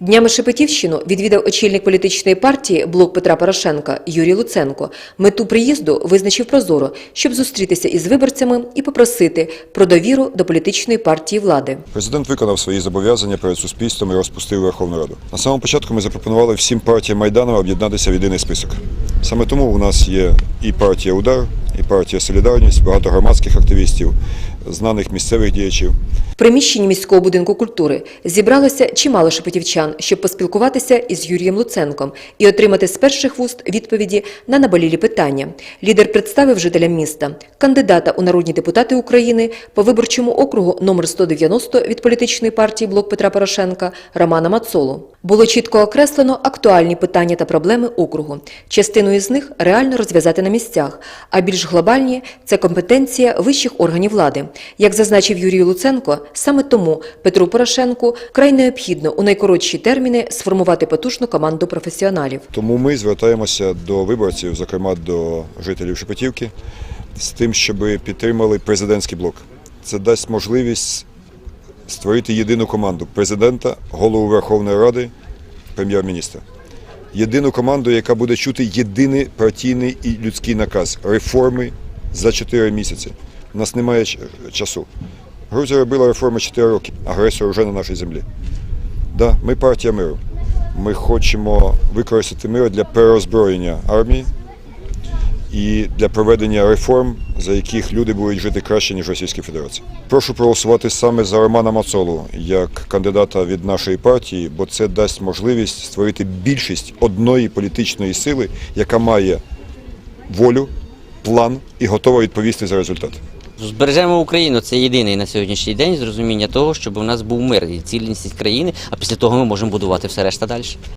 Днями Шепетівщину відвідав очільник політичної партії «Блок Петра Порошенка» Юрій Луценко. Мету приїзду визначив прозоро, щоб зустрітися із виборцями і попросити про довіру до політичної партії влади. Президент виконав свої зобов'язання перед суспільством і розпустив Верховну Раду. На самому початку ми запропонували всім партіям Майдану об'єднатися в єдиний список. Саме тому у нас є і партія Удар, і партія Солідарність, багато громадських активістів, знаних місцевих діячів. В приміщенні міського будинку культури зібралося чимало шепетівчан, щоб поспілкуватися із Юрієм Луценком і отримати з перших вуст відповіді на наболілі питання. Лідер представив жителям міста кандидата у народні депутати України по виборчому округу номер 190 від політичної партії «Блок Петра Порошенка» Романа Мацолу. Було чітко окреслено актуальні питання та проблеми округу. Частину із них реально розв'язати на місцях, а більш глобальні – це компетенція вищих органів влади. Як зазначив Юрій Луценко, саме тому Петру Порошенку край необхідно у найкоротші терміни сформувати потужну команду професіоналів. Тому ми звертаємося до виборців, зокрема до жителів Шепетівки, з тим, щоб підтримали президентський блок. Це дасть можливість створити єдину команду президента, голову Верховної Ради, прем'єр-міністра. Єдину команду, яка буде чути єдиний партійний і людський наказ реформи за 4 місяці. У нас немає часу. Грузія робила реформи 4 роки, агресор вже на нашій землі. Да, ми партія миру. Ми хочемо використати мир для переозброєння армії і для проведення реформ, за яких люди будуть жити краще, ніж Російська Федерація. Прошу проголосувати саме за Романа Мацолу як кандидата від нашої партії, бо це дасть можливість створити більшість одної політичної сили, яка має волю, план і готова відповісти за результат. Збережемо Україну. Це єдиний на сьогоднішній день зрозуміння того, щоб у нас був мир і цілісність країни, а після того ми можемо будувати все решта далі.